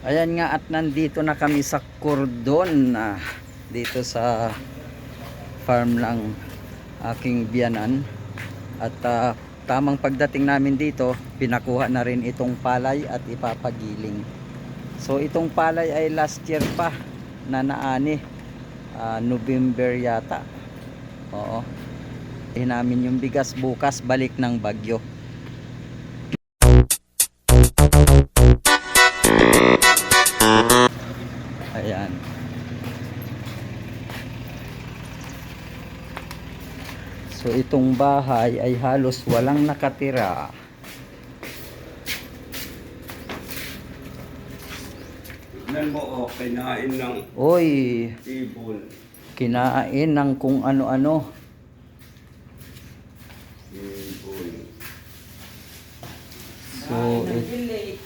Ayan nga at nandito na kami sa Cordon ah, dito sa farm ng aking biyanan. At ah, tamang pagdating namin dito pinakuha na rin itong palay at ipapagiling. So itong palay ay last year pa na naani ah, November yata. Oo. Eh namin yung bigas bukas balik ng bagyo itong bahay ay halos walang nakatira. Tignan mo, oh, kinain ng Oy, ibon. kinain ng kung ano-ano. Ibon. So, it-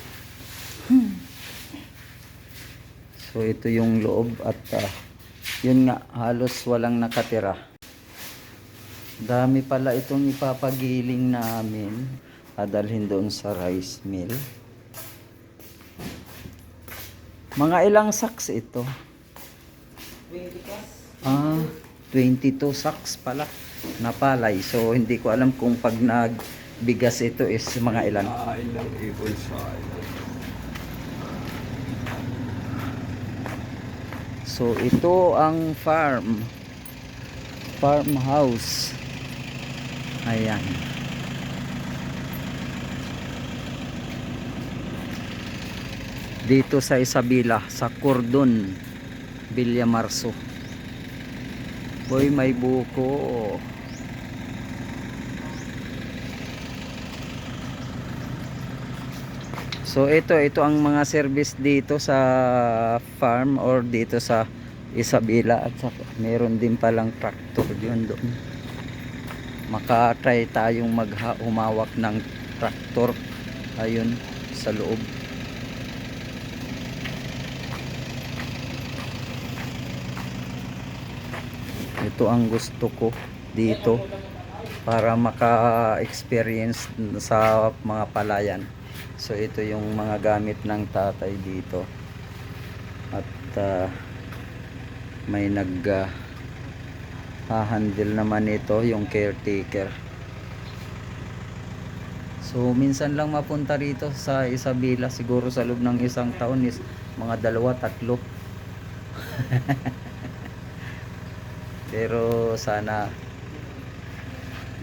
so ito yung loob at ah, yun nga halos walang nakatira. Dami pala itong ipapagiling namin. Adalhin doon sa rice mill. Mga ilang sacks ito? 20 Ah, 22 sacks pala na palay. So hindi ko alam kung pag nagbigas ito is mga ilan. So ito ang farm. Farmhouse. Ayan. Dito sa Isabela, sa Cordon, Villamarso. Boy, may buko. So ito, ito ang mga service dito sa farm or dito sa Isabela at saka meron din palang tractor yun doon. Maka-try tayong magha humawak ng tractor ayun sa loob. Ito ang gusto ko dito para maka-experience sa mga palayan. So ito yung mga gamit ng tatay dito. At ah, may nag ah, hahandle naman ito yung caretaker. So minsan lang mapunta rito sa Isabela siguro sa loob ng isang taon is mga dalawa, tatlo. Pero sana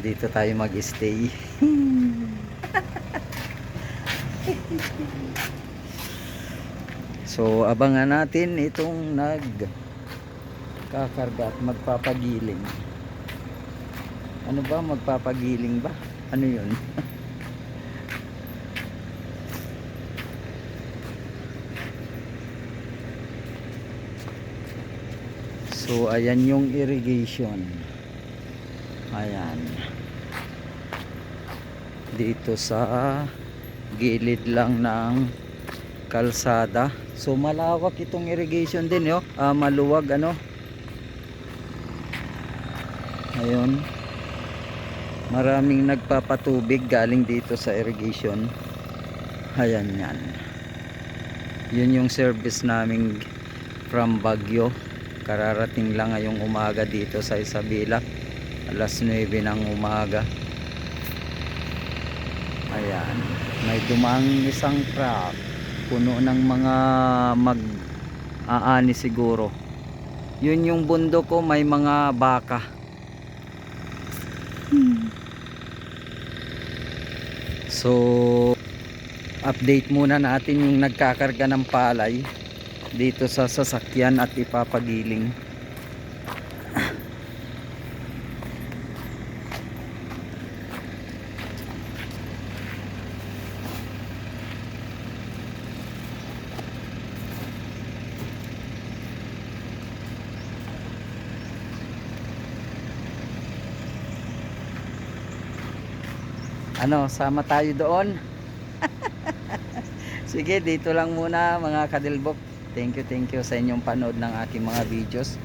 dito tayo mag-stay. So abangan natin itong nag kakarga at magpapagiling. Ano ba magpapagiling ba? Ano 'yun? so ayan yung irrigation. Ayan. Dito sa gilid lang ng kalsada. So malawak itong irrigation din, yo. Ah, maluwag ano. Ayun. Maraming nagpapatubig galing dito sa irrigation. Ayan yan. Yun yung service naming from Baguio. Kararating lang ngayong umaga dito sa Isabela. Alas 9 ng umaga. Ayan. May dumang isang truck puno ng mga mag aani siguro yun yung bundok ko may mga baka so update muna natin yung nagkakarga ng palay dito sa sasakyan at ipapagiling ano sama tayo doon. Sige dito lang muna mga kadilbok. Thank you thank you sa inyong panood ng aking mga videos.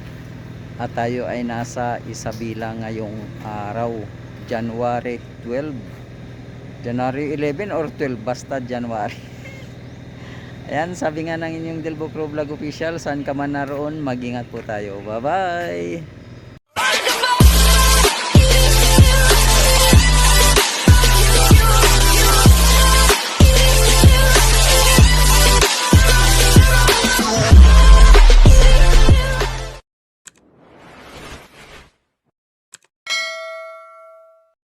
At tayo ay nasa Isabela ngayong araw January 12 January 11 or 12 basta January. Ayan, sabi nga ng inyong Delbo Pro Vlog Official, saan ka man naroon, mag-ingat po tayo. Bye-bye!